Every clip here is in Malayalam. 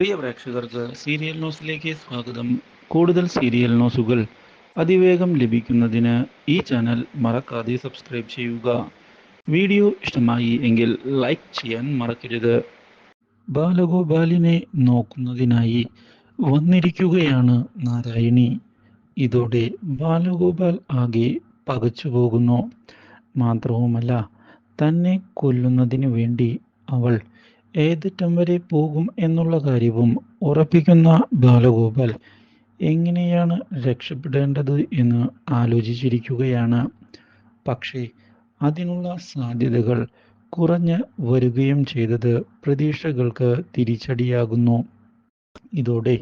പ്രിയ പ്രേക്ഷകർക്ക് സീരിയൽ ന്യൂസിലേക്ക് സ്വാഗതം. കൂടുതൽ സീരിയൽ ന്യൂസുകൾ അതിവേഗം ലഭിക്കുന്നതിന് ഈ ചാനൽ മറക്കാതെ സബ്സ്ക്രൈബ് ചെയ്യുക. വീഡിയോ ഇഷ്ടമായി എങ്കിൽ ലൈക്ക് ചെയ്യാൻ മറക്കരുത്. ബാലഗോപാലിനെ നോക്കുന്നതിനായി വന്നിരിക്കുകയാണ് നാരായണി. ഇതോടെ ബാലഗോപാൽ ആകെ പകച്ചു പോകുന്നു. മാത്രവുമല്ല തന്നെ കൊല്ലുന്നതിന് വേണ്ടി അവൾ ഏതറ്റം വരെ പോകും എന്നുള്ള കാര്യവും ഉറപ്പിക്കുന്ന ബാലഗോപാൽ എങ്ങനെയാണ് രക്ഷപ്പെടേണ്ടത് എന്ന് ആലോചിച്ചിരിക്കുകയാണ്. പക്ഷേ അതിനുള്ള സാധ്യതകൾ കുറഞ്ഞ് വരികയും ചെയ്തത് പ്രതീക്ഷകൾക്ക് തിരിച്ചടിയാകുന്നു. ഇതോടെ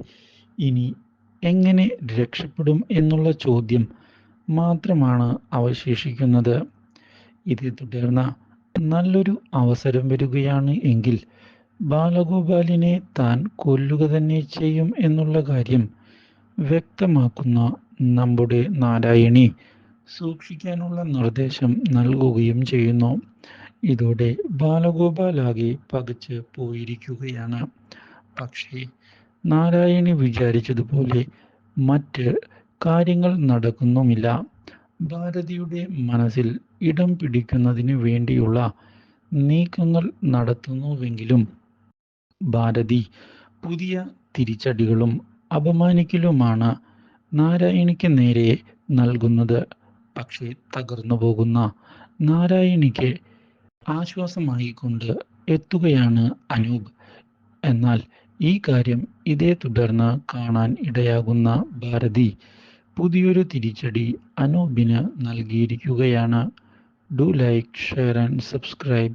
ഇനി എങ്ങനെ രക്ഷപ്പെടും എന്നുള്ള ചോദ്യം മാത്രമാണ് അവശേഷിക്കുന്നത്. ഇതേ തുടർന്ന് നല്ലൊരു അവസരം വരികയാണ് എങ്കിൽ ബാലഗോപാലിനെ താൻ കൊല്ലുക തന്നെ ചെയ്യും എന്നുള്ള കാര്യം വ്യക്തമാക്കുന്ന നമ്മുടെ നാരായണി സൂക്ഷിക്കാനുള്ള നിർദ്ദേശം നൽകുകയും ചെയ്യുന്നു. ഇതോടെ ബാലഗോപാലാകെ പകച്ച് പോയിരിക്കുകയാണ്. പക്ഷേ നാരായണി വിചാരിച്ചതുപോലെ മറ്റ് കാര്യങ്ങൾ നടക്കുന്നുമില്ല. ഭാരതിയുടെ മനസ്സിൽ ഇടം പിടിക്കുന്നതിന് വേണ്ടിയുള്ള നീക്കങ്ങൾ നടത്തുന്നുവെങ്കിലും ഭാരതി പുതിയ തിരിച്ചടികളും അപമാനിക്കലുമാണ് നാരായണിക്ക് നേരെ നൽകുന്നത്. പക്ഷേ തകർന്നു പോകുന്ന നാരായണിക്ക് ആശ്വാസമായി കൊണ്ട് എത്തുകയാണ് അനൂപ്. എന്നാൽ ഈ കാര്യം ഇതേ തുടർന്ന് കാണാൻ ഇടയാകുന്ന ഭാരതി പുതിയൊരു തിരിച്ചടി അനൂപിന് നൽകിയിരിക്കുകയാണ്. Do like share and subscribe.